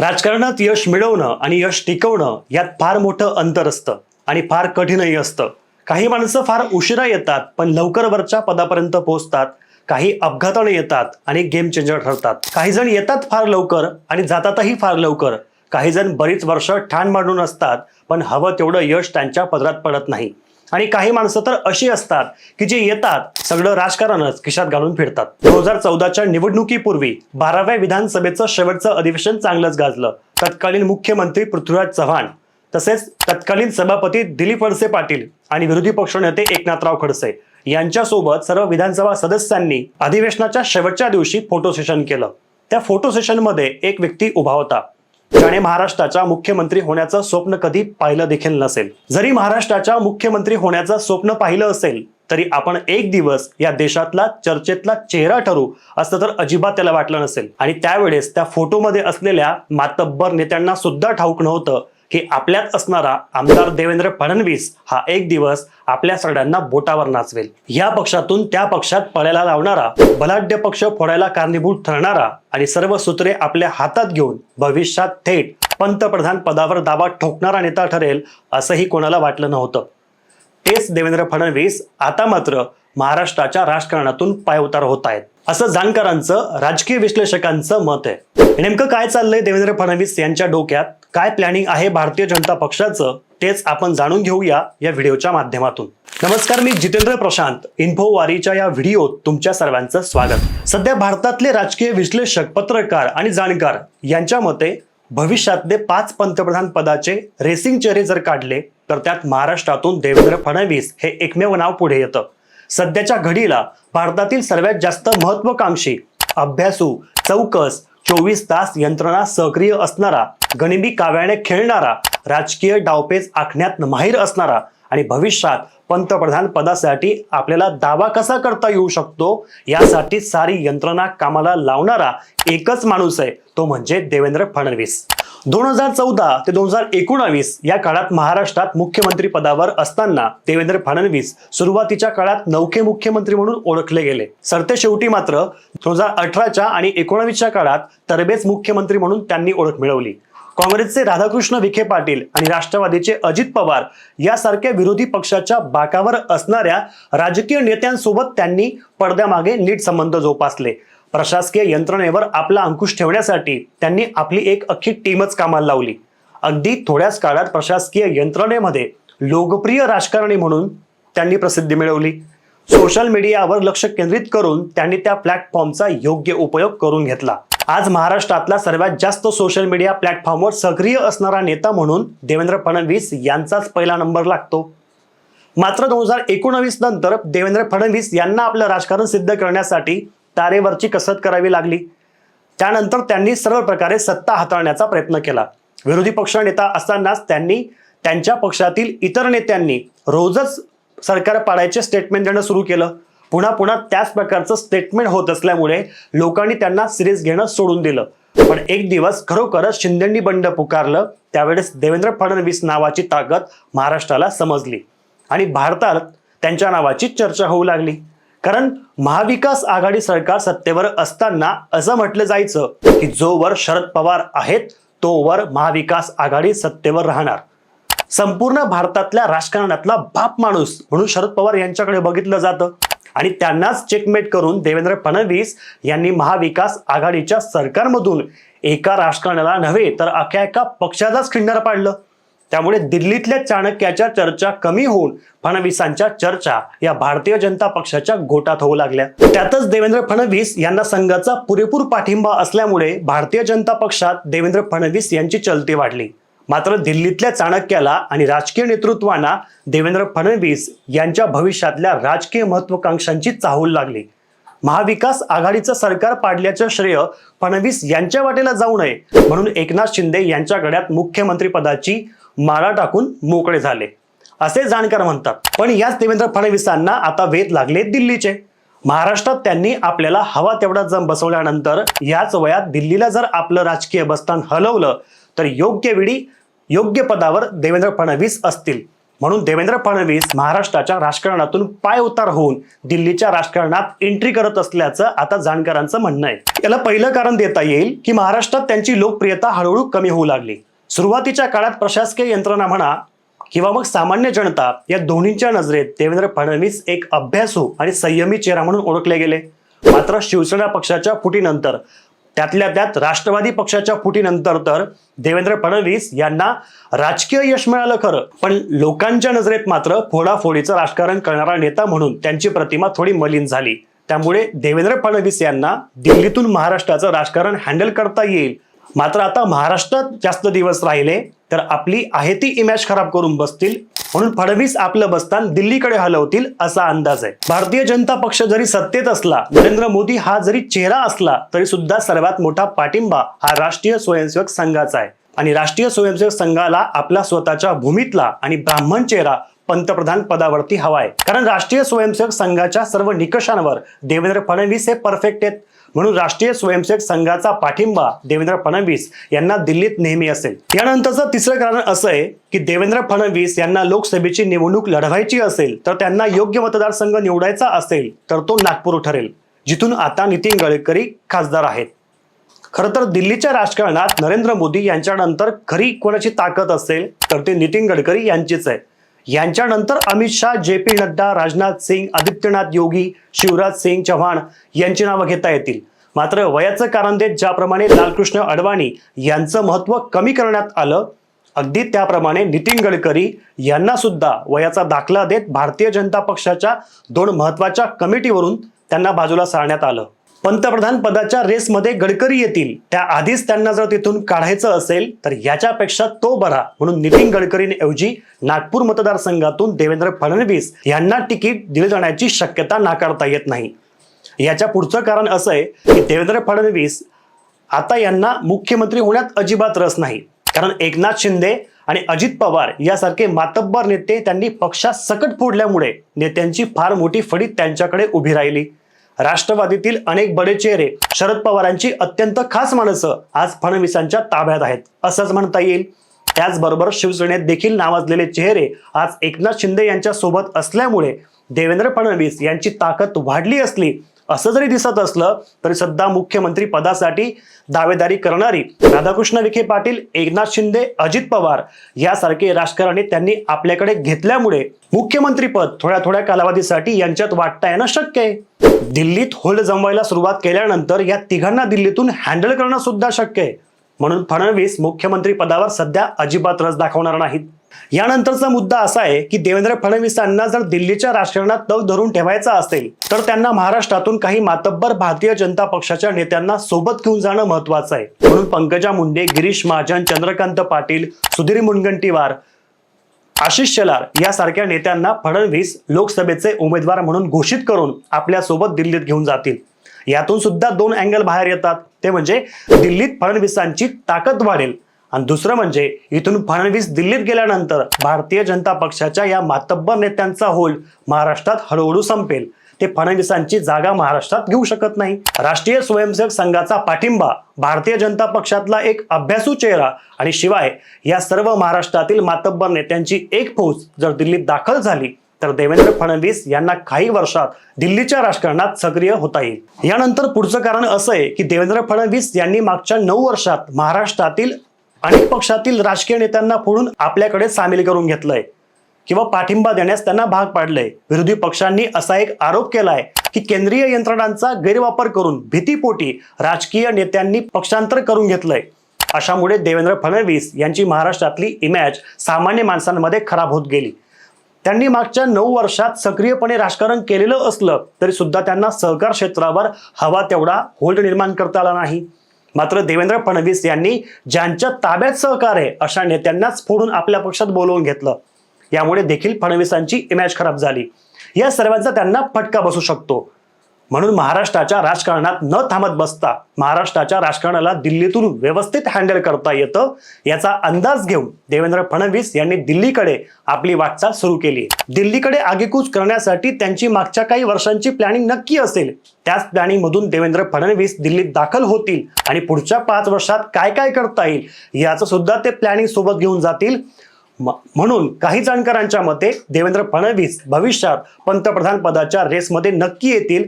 राजकारणात यश मिळवणं आणि यश टिकवणं यात फार मोठं अंतर असतं आणि फार कठीणही असतं. काही माणसं फार उशिरा येतात पण लवकर वरच्या पदापर्यंत पोहोचतात काही अपघाताने येतात आणि गेम चेंजर ठरतात. काही जण येतात फार लवकर आणि जातातही फार लवकर. काही जण बरीच वर्ष ठाण मांडून असतात पण हवं तेवढं यश त्यांच्या पदरात पडत नाही. आणि काही माणसं तर अशी असतात की जे येतात सगळं राजकारणच खिशात घालून फिरतात. दोन हजार चौदाच्या निवडणुकीपूर्वी बाराव्या विधानसभेचं शेवटचं अधिवेशन चांगलंच गाजलं. तत्कालीन मुख्यमंत्री पृथ्वीराज चव्हाण तसेच तत्कालीन सभापती दिलीप वळसे पाटील आणि विरोधी पक्षनेते एकनाथराव खडसे यांच्यासोबत सर्व विधानसभा सदस्यांनी अधिवेशनाच्या शेवटच्या दिवशी फोटो सेशन केलं. त्या फोटो सेशनमध्ये एक व्यक्ती उभा होता. ज्याने महाराष्ट्राच्या मुख्यमंत्री होण्याचं स्वप्न कधी पाहिलं देखील नसेल. जरी महाराष्ट्राच्या मुख्यमंत्री होण्याचं स्वप्न पाहिलं असेल तरी आपण एक दिवस या देशातला चर्चेतला चेहरा ठरू असं तर अजिबात त्याला वाटलं नसेल. आणि त्यावेळेस त्या फोटोमध्ये असलेल्या मातब्बर नेत्यांना सुद्धा ठाऊक नव्हतं. की आपल्यात असणारा आमदार देवेंद्र फडणवीस हा एक दिवस आपल्या सगळ्यांना बोटावर नाचवेल. या पक्षातून त्या पक्षात पळायला लावणारा बलाढ्य पक्ष फोडायला कारणीभूत ठरणारा आणि सर्व सूत्रे आपल्या हातात घेऊन भविष्यात थेट पंतप्रधान पदावर दावा ठोकणारा नेता ठरेल असंही कोणाला वाटलं नव्हतं. तेच देवेंद्र फडणवीस आता मात्र महाराष्ट्राच्या राजकारणातून पायउतार होत आहेत. असं जाणकारांचं राजकीय विश्लेषकांचं मत आहे. नेमकं काय चाललंय देवेंद्र फडणवीस यांच्या डोक्यात? काय प्लॅनिंग आहे भारतीय जनता पक्षाचं? तेच आपण जाणून घेऊया या व्हिडिओच्या माध्यमातून. नमस्कार मी जितेंद्र प्रशांत. इन्फो वारीच्या या व्हिडिओत तुमच्या सर्वांचं स्वागत. सध्या भारतातले राजकीय विश्लेषक पत्रकार आणि जाणकार यांच्या मते भविष्यातले पाच पंतप्रधान पदाचे रेसिंग चेहरे जर काढले तर त्यात महाराष्ट्रातून देवेंद्र फडणवीस हे एकमेव नाव पुढे येतं. सध्याच्या घडीला भारतातील सर्वात जास्त महत्वाकांक्षी अभ्यासू चौकस चोवीस तास यंत्रणा सक्रिय असणारा गणिमी काव्याने खेळणारा राजकीय डावपेच आखण्यात माहीर असणारा आणि भविष्यात पंतप्रधान पदासाठी आपल्याला दावा कसा करता येऊ शकतो यासाठी सारी यंत्रणा कामाला लावणारा एकच माणूस आहे तो म्हणजे देवेंद्र फडणवीस. दोन हजार चौदा ते दोन हजार एकोणावीस या काळात महाराष्ट्रात मुख्यमंत्री पदावर असताना देवेंद्र फडणवीस सुरुवातीच्या काळात नौखे मुख्यमंत्री म्हणून ओळखले गेले. सरते शेवटी मात्र दोन हजार अठराच्या आणि एकोणावीसच्या काळात तरबेज मुख्यमंत्री म्हणून त्यांनी ओळख मिळवली. काँग्रेसचे राधाकृष्ण विखे पाटील आणि राष्ट्रवादीचे अजित पवार यासारख्या विरोधी पक्षाच्या बाकावर असणाऱ्या राजकीय नेत्यांसोबत त्यांनी पडद्यामागे नीट संबंध जोपासले. प्रशासकीय यंत्रणेवर आपला अंकुश ठेवण्यासाठी त्यांनी आपली एक अख्खी टीमच कामाला लावली. अगदी थोड्याच काळात प्रशासकीय यंत्रणेमध्ये लोकप्रिय राजकारणी म्हणून त्यांनी प्रसिद्धी मिळवली. सोशल मीडियावर लक्ष केंद्रित करून त्यांनी त्या प्लॅटफॉर्मचा योग्य उपयोग करून घेतला. आज महाराष्ट्रातला सर्वात जास्त सोशल मीडिया प्लॅटफॉर्मवर सक्रिय असणारा नेता म्हणून देवेंद्र फडणवीस यांचाच पहिला नंबर लागतो. मात्र दोन हजार एकोणावीस नंतर देवेंद्र फडणवीस यांना आपलं राजकारण सिद्ध करण्यासाठी तारेवरची कसरत करावी लागली. त्यानंतर त्यांनी सर्व प्रकारे सत्ता हाताळण्याचा प्रयत्न केला. विरोधी पक्ष नेता असतानाच त्यांनी त्यांच्या पक्षातील इतर नेत्यांनी रोजच सरकार पाडायचे स्टेटमेंट देणं सुरू केलं. पुन्हा पुन्हा त्याच प्रकारचं स्टेटमेंट होत असल्यामुळे लोकांनी त्यांना सिरीज घेणं सोडून दिलं. पण एक दिवस खरोखरच शिंदेंनी बंड पुकारलं त्यावेळेस देवेंद्र फडणवीस नावाची ताकद महाराष्ट्राला समजली आणि भारतात त्यांच्या नावाची चर्चा होऊ लागली. कारण महाविकास आघाडी सरकार सत्तेवर असताना असं म्हटलं जायचं की जोवर शरद पवार आहेत तोवर महाविकास आघाडी सत्तेवर राहणार. संपूर्ण भारतातल्या राजकारणातला बाप माणूस म्हणून शरद पवार यांच्याकडे बघितलं जातं. आणि त्यांनाच चेकमेट करून देवेंद्र फडणवीस यांनी महाविकास आघाडीच्या सरकारमधून एका राजकारणाला नव्हे तर अख्या एका पक्षाचाच खिंडार पाडलं. त्यामुळे दिल्लीतल्या चाणक्याच्या चर्चा कमी होऊन फडणवीसांच्या चर्चा या भारतीय जनता पक्षाच्या गोटात होऊ लागल्या. त्यातच देवेंद्र फडणवीस यांना संघाचा पुरेपूर पाठिंबा असल्यामुळे भारतीय जनता पक्षात देवेंद्र फडणवीस यांची चलती वाढली. मात्र दिल्लीतल्या चाणक्याला आणि राजकीय नेतृत्वांना देवेंद्र फडणवीस यांच्या भविष्यातल्या राजकीय महत्वाकांक्षांची चाहूल लागली. महाविकास आघाडीचं सरकार पाडल्याचं श्रेय फडणवीस यांच्या वाटेला जाऊ नये म्हणून एकनाथ शिंदे यांच्या गड्यात मुख्यमंत्री पदाची माळा टाकून मोकळे झाले. असे जाणकार म्हणतात. पण याच देवेंद्र फडणवीसांना आता वेध लागले दिल्लीचे. महाराष्ट्रात त्यांनी आपल्याला हवा तेवढा जम बसवल्यानंतर याच वयात दिल्लीला जर आपलं राजकीय बस्तान हलवलं तर योग्य वेळी योग्य पदावर देवेंद्र फडणवीस असतील. म्हणून देवेंद्र फडणवीस महाराष्ट्राच्या राजकारणातून पाय उतार होऊन दिल्लीच्या राजकारणात एंट्री करत असल्याचं आता जाणकारांचं म्हणणं आहे. याला पहिलं कारण देता येईल की महाराष्ट्रात त्यांची लोकप्रियता हळूहळू कमी होऊ लागली. सुरुवातीच्या काळात प्रशासकीय यंत्रणा म्हणा किंवा मग सामान्य जनता या दोन्हींच्या नजरेत देवेंद्र फडणवीस एक अभ्यासू आणि संयमी चेहरा म्हणून ओळखले गेले. मात्र शिवसेना पक्षाच्या फुटीनंतर त्यातल्या त्यात राष्ट्रवादी पक्षाच्या फुटीनंतर तर देवेंद्र फडणवीस यांना राजकीय यश मिळालं खरं पण लोकांच्या नजरेत मात्र फोडाफोडीचं राजकारण करणारा नेता म्हणून त्यांची प्रतिमा थोडी मलिन झाली. त्यामुळे देवेंद्र फडणवीस यांना दिल्लीतून महाराष्ट्राचं राजकारण हँडल करता येईल मात्र आता महाराष्ट्रात जास्त दिवस राहिले तर आपली आहे ती इमेज खराब करून बसतील. म्हणून फडणवीस आपलं बस्तान दिल्लीकडे हलवतील असा अंदाज आहे. भारतीय जनता पक्ष जरी सत्तेत असला नरेंद्र मोदी हा जरी चेहरा असला तरी सुद्धा सर्वात मोठा पाठिंबा हा राष्ट्रीय स्वयंसेवक संघाचा आहे. आणि राष्ट्रीय स्वयंसेवक संघाला आपला स्वतःच्या भूमीतला आणि ब्राह्मण चेहरा पंतप्रधान पदावरती हवाय कारण राष्ट्रीय स्वयंसेवक संघाच्या सर्व निकषांवर देवेंद्र फडणवीस हे परफेक्ट आहेत. म्हणून राष्ट्रीय स्वयंसेवक संघाचा पाठिंबा देवेंद्र फडणवीस यांना दिल्लीत नेहमी असेल. यानंतरचं तिसरं कारण असं आहे की देवेंद्र फडणवीस यांना लोकसभेची निवडणूक लढवायची असेल तर त्यांना योग्य मतदारसंघ निवडायचा असेल तर तो नागपूर ठरेल जिथून आता नितीन गडकरी खासदार आहेत. खरं तर दिल्लीच्या राजकारणात नरेंद्र मोदी यांच्यानंतर खरी कोणाची ताकद असेल तर ते नितीन गडकरी यांचीच आहे. यांच्यानंतर अमित शाह जे पी नड्डा राजनाथ सिंग आदित्यनाथ योगी शिवराज सिंग चव्हाण यांची नावं घेता येतील. मात्र वयाचं कारण देत ज्याप्रमाणे लालकृष्ण अडवाणी यांचं महत्त्व कमी करण्यात आलं अगदी त्याप्रमाणे नितीन गडकरी यांना सुद्धा वयाचा दाखला देत भारतीय जनता पक्षाच्या दोन महत्त्वाच्या कमिटीवरून त्यांना बाजूला सारण्यात आलं. पंतप्रधान पदाच्या रेसमध्ये गडकरी येतील. त्याआधीच त्यांना जर तिथून काढायचं असेल तर याच्यापेक्षा तो बरा म्हणून नितीन गडकरींऐवजी नागपूर मतदारसंघातून देवेंद्र फडणवीस यांना तिकीट दिले जाण्याची शक्यता नाकारता येत नाही. याच्या पुढचं कारण असं आहे की देवेंद्र फडणवीस आता यांना मुख्यमंत्री होण्यात अजिबात रस नाही. कारण एकनाथ शिंदे आणि अजित पवार यासारखे मातब्बर नेते त्यांनी पक्षात सकट फोडल्यामुळे नेत्यांची फार मोठी फडी त्यांच्याकडे उभी राहिली. राष्ट्रवादीतील अनेक बडे चेहरे शरद पवारांची अत्यंत खास माणसं आज फडणवीसांच्या ताब्यात आहेत. असंच म्हणता येईल. त्याचबरोबर शिवसेनेत देखील नावाजलेले चेहरे आज एकनाथ शिंदे यांच्या सोबत असल्यामुळे देवेंद्र फडणवीस यांची ताकद वाढली असली असं जरी दिसत असलं तरी सध्या मुख्यमंत्री पदासाठी दावेदारी करणारी राधाकृष्ण विखे पाटील एकनाथ शिंदे अजित पवार यासारखे राजकारणी त्यांनी आपल्याकडे घेतल्यामुळे मुख्यमंत्रीपद थोड्या थोड्या कालावधीसाठी यांच्यात वाटता येणं शक्य आहे. दिल्लीत होल्ड जमवायला सुरुवात केल्यानंतर या तिघांना दिल्लीतून हँडल करणं सुद्धा शक्य आहे. म्हणून फडणवीस मुख्यमंत्री पदावर सध्या अजिबात रस दाखवणार नाहीत. यानंतरचा मुद्दा असा आहे की देवेंद्र फडणवीसांना जर दिल्लीच्या राजकारणात तग धरून ठेवायचा असेल तर त्यांना महाराष्ट्रातून काही मातब्बर भारतीय जनता पक्षाच्या नेत्यांना सोबत घेऊन जाणं महत्वाचं आहे. म्हणून पंकजा मुंडे गिरीश महाजन चंद्रकांत पाटील सुधीर मुनगंटीवार आशिष शेलार यासारख्या नेत्यांना फडणवीस लोकसभेचे उमेदवार म्हणून घोषित करून आपल्यासोबत दिल्लीत घेऊन जातील. यातून सुद्धा दोन अँगल बाहेर येतात. ते म्हणजे दिल्लीत फडणवीसांची ताकद वाढेल. आणि दुसरं म्हणजे इथून फडणवीस दिल्लीत गेल्यानंतर भारतीय जनता पक्षाच्या या मातब्बर नेत्यांचा होल्ड महाराष्ट्रात हळूहळू संपेल. ते फडणवीसांची जागा महाराष्ट्रात घेऊ शकत नाही. राष्ट्रीय स्वयंसेवक संघाचा पाठिंबा भारतीय जनता पक्षातला एक अभ्यासू चेहरा आणि शिवाय या सर्व महाराष्ट्रातील मातब्बर नेत्यांची एक फौज जर दिल्लीत दाखल झाली तर देवेंद्र फडणवीस यांना काही वर्षात दिल्लीच्या राजकारणात सक्रिय होता येईल. यानंतर पुढचं कारण असं आहे की देवेंद्र फडणवीस यांनी मागच्या नऊ वर्षात महाराष्ट्रातील अनेक पक्षातील राजकीय नेत्यांना फोडून आपल्याकडे सामील करून घेतलंय. किंवा पाठिंबा देण्यास त्यांना भाग पाडलंय. विरोधी पक्षांनी असा एक आरोप केलाय की केंद्रीय यंत्रणांचा गैरवापर करून भीतीपोटी राजकीय नेत्यांनी पक्षांतर करून घेतलंय. अशामुळे देवेंद्र फडणवीस यांची महाराष्ट्रातली इमेज सामान्य माणसांमध्ये खराब होत गेली. त्यांनी मागच्या नऊ वर्षात सक्रियपणे राजकारण केलेलं असलं तरी सुद्धा त्यांना सहकार क्षेत्रावर हवा तेवढा होल्ड निर्माण करता आला नाही. मात्र देवेंद्र फडणवीस यांनी ज्यांच्या ताब्यात सहकार आहे अशा नेत्यांनाच फोडून आपल्या पक्षात बोलवून घेतलं. यामुळे देखील फडणवीसांची इमेज खराब झाली. या सर्वांचा त्यांना फटका बसू शकतो. म्हणून महाराष्ट्राच्या राजकारणात न थांबत बसता महाराष्ट्राच्या राजकारणाला दिल्लीतून व्यवस्थित हँडल करता येतं याचा अंदाज घेऊन देवेंद्र फडणवीस यांनी दिल्लीकडे आपली वाटचाल सुरू केली. दिल्लीकडे आगेकूच करण्यासाठी त्यांची मागच्या काही वर्षांची प्लॅनिंग नक्की असेल. त्याच प्लॅनिंगमधून देवेंद्र फडणवीस दिल्लीत दाखल होतील आणि पुढच्या पाच वर्षात काय काय करता येईल याचं सुद्धा ते प्लॅनिंग सोबत घेऊन जातील. म- म्हणून काही जाणकारांच्या मते देवेंद्र फडणवीस भविष्यात पंतप्रधान पदाच्या रेसमध्ये नक्की येतील.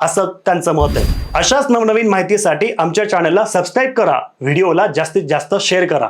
असं त्यांचं मत आहे. अशाच नवनवीन माहितीसाठी आमच्या चॅनलला सबस्क्राईब करा. व्हिडिओला जास्तीत जास्त शेअर करा.